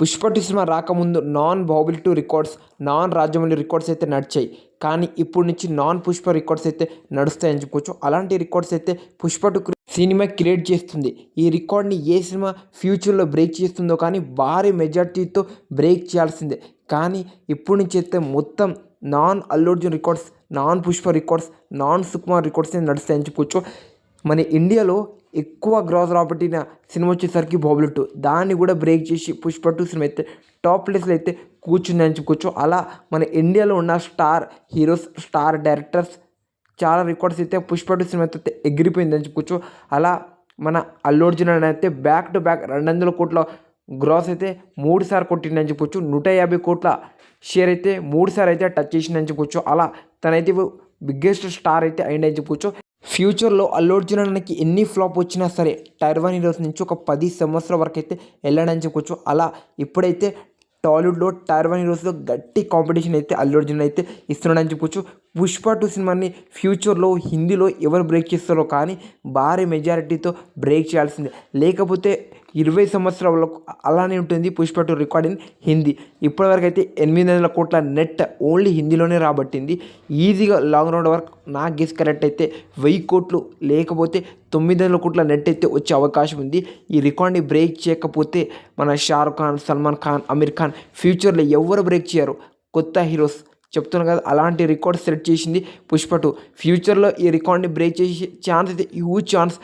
పుష్పటి cinema రాకముందు non Baahubali records non Rajamouli records అయితే నడిచాయి. కానీ ఇప్పుడు నుంచి నాన్ పుష్ప రికార్డ్స్ అయితే నడుస్తాయని చెప్పుకోవచ్చు. అలాంటి రికార్డ్స్ అయితే పుష్పటు సినిమా క్రియేట్ చేస్తుంది. ఈ రికార్డ్ని ఏ సినిమా ఫ్యూచర్లో బ్రేక్ చేస్తుందో కానీ భారీ మెజార్టీతో బ్రేక్ చేయాల్సిందే. కానీ ఇప్పుడు నుంచి అయితే మొత్తం non Allu Arjun records non Pushpa records non Sukumar records నడుస్తాయని చెప్పుకోవచ్చు. మన ఇండియాలో ఎక్కువ గ్రాస్ రాబట్టిన సినిమా వచ్చేసరికి బాహుబలి టూ దాన్ని కూడా బ్రేక్ చేసి పుష్ప టూ సినిమా అయితే టాప్ ప్లేస్లో అయితే కూర్చుందని చెప్పుకోవచ్చు. అలా మన ఇండియాలో ఉన్న స్టార్ హీరోస్ స్టార్ డైరెక్టర్స్ చాలా రికార్డ్స్ అయితే పుష్ప టూ సినిమా అయితే ఎగిరిపోయిందని చెప్పుకోవచ్చు. అలా మన అల్లు అర్జున్ అయితే బ్యాక్ టు బ్యాక్ రెండు వందల కోట్ల గ్రాస్ అయితే మూడుసార్లు కొట్టిందని చెప్పుకోవచ్చు. నూట యాభై కోట్ల షేర్ అయితే మూడుసార్లు అయితే టచ్ చేసిందని చెప్పుకోవచ్చు. అలా తనైతే బిగ్గెస్ట్ స్టార్ అయితే అయిందని చెప్పుకోవచ్చు. ఫ్యూచర్లో అల్లు అర్జున్ అన్నకి ఎన్ని ఫ్లాప్ వచ్చినా సరే టైర్ వన్ హీరోస్ నుంచి ఒక పది సంవత్సరాల వరకు అయితే వెళ్ళాడని చెప్పుకోవచ్చు అలా ఇప్పుడైతే టాలీవుడ్లో టైర్ వన్ హీరోస్లో గట్టి కాంపిటీషన్ అయితే అల్లు అర్జున్ అయితే ఇస్తున్నాడని చెప్పొచ్చు. పుష్ప టూ సినిమాని ఫ్యూచర్లో హిందీలో ఎవరు బ్రేక్ చేస్తారో కానీ భారీ మెజారిటీతో బ్రేక్ చేయాల్సిందే. లేకపోతే ఇరవై సంవత్సరాలకు అలానే ఉంటుంది Pushpa two record in Hindi. ఇప్పటివరకు అయితే ఎనిమిది వందల కోట్ల నెట్ ఓన్లీ హిందీలోనే రాబట్టింది. ఈజీగా లాంగ్ రౌండ్ వరకు నా గెస్ కరెక్ట్ అయితే వెయ్యి కోట్లు లేకపోతే తొమ్మిది వందల కోట్ల నెట్ అయితే వచ్చే అవకాశం ఉంది. ఈ రికార్డ్ని బ్రేక్ చేయకపోతే మన షారుఖ్ ఖాన్ సల్మాన్ ఖాన్ అమీర్ ఖాన్ ఫ్యూచర్లో ఎవరు బ్రేక్ చేయరు. కొత్త హీరోస్ చెప్తున్నాను కదా అలాంటి రికార్డ్ సెట్ చేసింది పుష్ప టూ ఫ్యూచర్లో ఈ రికార్డ్ని బ్రేక్ చేసే ఛాన్స్ అయితే హ్యూజ్ ఛాన్స్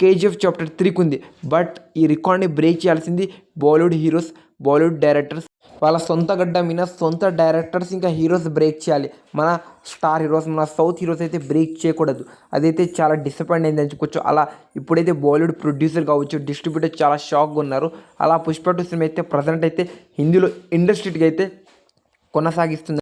కేజీఎఫ్ చాప్టర్ త్రీకి ఉంది. బట్ ఈ రికార్డ్ని బ్రేక్ చేయాల్సింది బాలీవుడ్ హీరోస్ బాలీవుడ్ డైరెక్టర్స్. వాళ్ళ సొంత గడ్డ మీద సొంత డైరెక్టర్స్ ఇంకా హీరోస్ బ్రేక్ చేయాలి. మన స్టార్ హీరోస్ మన సౌత్ హీరోస్ అయితే బ్రేక్ చేయకూడదు. అదైతే చాలా డిసప్పాయింట్ అయింది అని చెప్పుకోవచ్చు అలా ఇప్పుడైతే బాలీవుడ్ ప్రొడ్యూసర్ కావచ్చు డిస్ట్రిబ్యూటర్ చాలా షాక్గా ఉన్నారు. అలా పుష్ప టూ సినిమా అయితే ప్రజెంట్ అయితే హిందీలో ఇండస్ట్రీకి అయితే కొనసాగిస్తుంది.